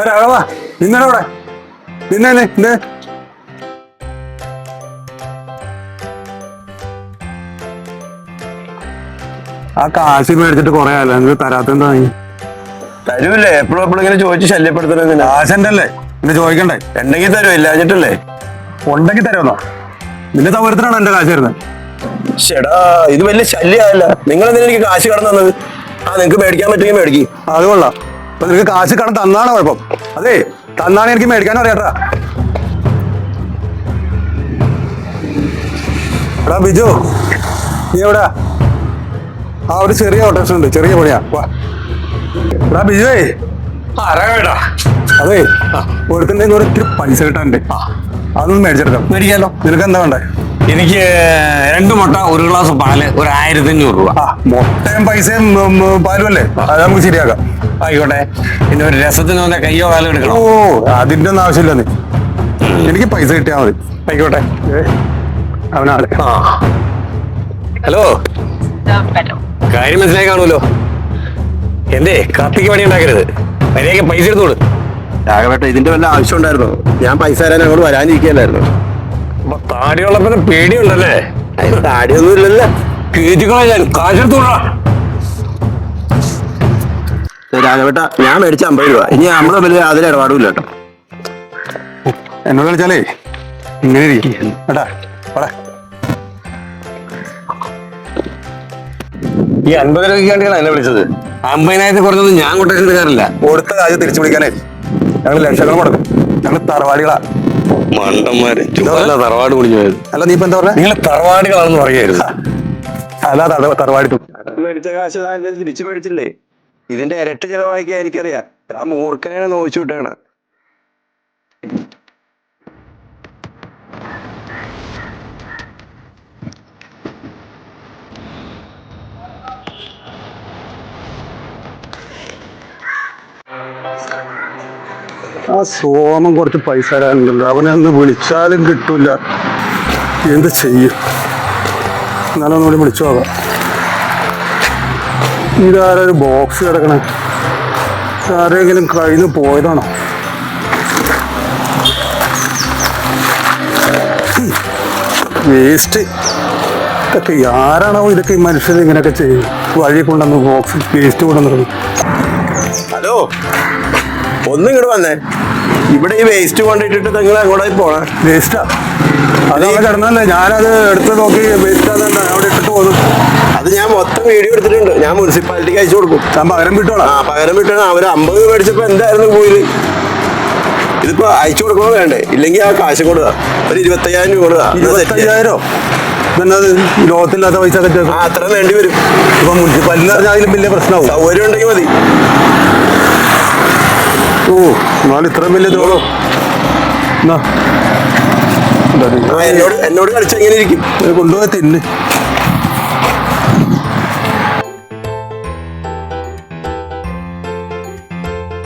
രാഘവ നിന്നടെ അവിടെ ആ കാശി മേടിച്ചിട്ട് കൊറേ ആയല്ലോ നിങ്ങൾ തരാത്തെന്താ നീ? തരൂല്ലേ എപ്പോഴും എപ്പോഴും ഇങ്ങനെ ചോദിച്ചു ശല്യപ്പെടുത്തണ കാശല്ലേ നിന്നെ പിന്നെ ചോദിക്കണ്ടേ? ഉണ്ടെങ്കിൽ തരും ഇല്ലാഞ്ഞിട്ടല്ലേ? ഉണ്ടെങ്കിൽ തരുമെന്നോ? നിന്റെ സൗകര്യത്തിനാണ് എന്റെ കാശ് വരുന്നത് ചേടാ ഇത് വലിയ ശല്യമല്ല നിങ്ങൾ എന്തിനാ എനിക്ക് കാശ് കടന്നു തന്നത്? ആ നിങ്ങക്ക് മേടിക്കാൻ പറ്റുമെങ്കിൽ മേടിക്കും. അത് കൊള്ളാം. അപ്പൊ നിനക്ക് കാശ് കടം തന്നാണ് കുഴപ്പം? അതെ തന്നാണ് എനിക്ക് മേടിക്കാൻ അറിയാട്ടാ. എടാ ബിജു നീ എവിടാ? ആ ഒരു ചെറിയ ഓട്ടോ ഉണ്ട് ചെറിയ പണിയാ. വാ. എടാ ബിജുവേ അതെ ഒരുത്തിന്റെ കൂടെ ഇത്തിരി പൈസ കിട്ടാനുണ്ട്. അതൊന്നും മേടിച്ചെടുക്കാം. മേടിക്കാലോ. നിനക്ക് എന്താ വേണ്ടേ? എനിക്ക് രണ്ട് മുട്ട ഒരു ഗ്ലാസ് പാൽ ഒരു ആയിരത്തി അഞ്ഞൂറ് രൂപ മുട്ടയും പൈസയും പാലും അല്ലേ? അത് നമുക്ക് ശരിയാക്കാം. ആയിക്കോട്ടെ. പിന്നെ ഒരു രസത്തിന് വന്ന കയ്യോ കാലോ ഓ എടുക്കണം അതിന്റെ ഒന്നും ആവശ്യമില്ല നീ. എനിക്ക് പൈസ കിട്ടിയാ മതി. ആയിക്കോട്ടെ. അവനാളെ ഹലോ. കാര്യം മനസ്സിലായി കാണുമല്ലോ. എന്തേ കത്തിക്ക് പണി ഉണ്ടാക്കരുത് മര്യാദയ്ക്ക് പൈസ എടുത്തോളൂ രാഘവേട്ട ഇതിന്റെ വല്ല ആവശ്യം ഉണ്ടായിരുന്നോ? ഞാൻ പൈസ തരാൻ അങ്ങോട്ട് വരാനിരിക്കല്ലായിരുന്നു അപ്പൊ താടിയുള്ളപ്പോ പേടിയുണ്ടല്ലേ? താടിയൊന്നും ഇല്ലല്ലോ. കേറ്റിക്കളാ ഞാൻ? കാശെടുത്തോളാ രാഘവേട്ട ഞാൻ മേടിച്ച അമ്പത് രൂപ. ഇനി നമ്മളെ വലിയ അതിൽ ഇടപാടുമില്ല കേട്ടോ. എന്നോട് കളിച്ചാലേ ഇങ്ങനെ ഇരിക്കും. കേട്ടാ ഈ അൻപത് രൂപയ്ക്ക് വേണ്ടിയാണ് എന്നെ വിളിച്ചത്. അമ്പതിനായിരത്തി കുറഞ്ഞൊന്നും ഞാൻ കൊട്ടേഷൻ എടുക്കാറില്ല കൊടുത്ത കാര്യം തിരിച്ചു പിടിക്കാനേ ഞങ്ങൾ ലക്ഷങ്ങൾ മുടക്കും ഞങ്ങൾ തറവാടികളാ. മണ്ടന്മാര്. ചുമ്മാ തറവാട് കുടിഞ്ഞു പോയത്. അല്ല നീ ഇപ്പൊ എന്താ പറഞ്ഞ? നിങ്ങൾ തറവാടികളാണെന്ന് പറയായിരുന്നു അല്ല തറ- തറവാടി മേടിച്ച കാശ് തിരിച്ചു മേടിച്ചില്ലേ? ഇതിന്റെ ഇരട്ട ചെലവാക്കിയാ എനിക്കറിയാം. ആ മൂർഖനെ നോവിച്ചു വിട്ടാണ് ആ സോമം കുറച്ച് പൈസ തരാനുണ്ടല്ലോ. അവനെ ഒന്ന് വിളിച്ചാലും കിട്ടൂല. എന്ത് ചെയ്യും? എന്നാലും ഒന്നുകൂടി വിളിച്ചു നോക്കാം. ഇതാരൊരു ബോക്സ് കിടക്കണേ? ആരെങ്കിലും നിന്ന് പോയതാണോ? വേസ്റ്റ്. ഇതൊക്കെ ആരാണോ ഇതൊക്കെ ഈ മനുഷ്യർ ഇങ്ങനെയൊക്കെ ചെയ്യും വഴി കൊണ്ടുവന്ന് ബോക്സ് വേസ്റ്റ് കൊണ്ടുവന്നിരുന്നു ഹലോ. ഒന്നും ഇങ്ങോട്ട് വന്നേ. ഇവിടെ ഈ വേസ്റ്റ് കൊണ്ടിട്ടിട്ട് നിങ്ങൾ അങ്ങോട്ടേക്ക് പോണേ? വേസ്റ്റാ അത് അവിടെ കിടന്നല്ലേ? ഞാനത് എടുത്ത് നോക്കി വേസ്റ്റാന്ന് അവിടെ ഇട്ടിട്ട് പോകുന്നു അത് ഞാൻ മൊത്തം വീഡിയോ എടുത്തിട്ടുണ്ട്. ഞാൻ മുനിസിപ്പാലിറ്റിക്ക് അയച്ചു കൊടുക്കും. ഞാൻ പകരം വിട്ടോളാം ആ പകരം വിട്ടാണ് അവർ അമ്പത് രൂപ മേടിച്ചപ്പോ എന്തായിരുന്നു കൂലി ഇതിപ്പോ അയച്ചു കൊടുക്കണോ വേണ്ടേ? ഇല്ലെങ്കിൽ ആ കാശ് കൊടുക്കുക ഒരു ഇരുപത്തയ്യായിരം രൂപ കൊടുക്കുക. ഇരുപത്തയ്യായിരോ? ലോകത്തില്ലാത്ത പൈസ അത്ര വേണ്ടി വരും. ഇപ്പൊ മുനിസിപ്പാലിറ്റി പറഞ്ഞാൽ അതിലും വലിയ പ്രശ്നമാവും. സൗകര്യം ഉണ്ടെങ്കിൽ മതി. ഓ എന്നാലും ഇത്രയും വലിയ ദ്രോഹോ എന്നോട് എന്നോട് കളിച്ചെങ്ങനെ ഇരിക്കും. കൊണ്ടുപോയി തിന്ന്.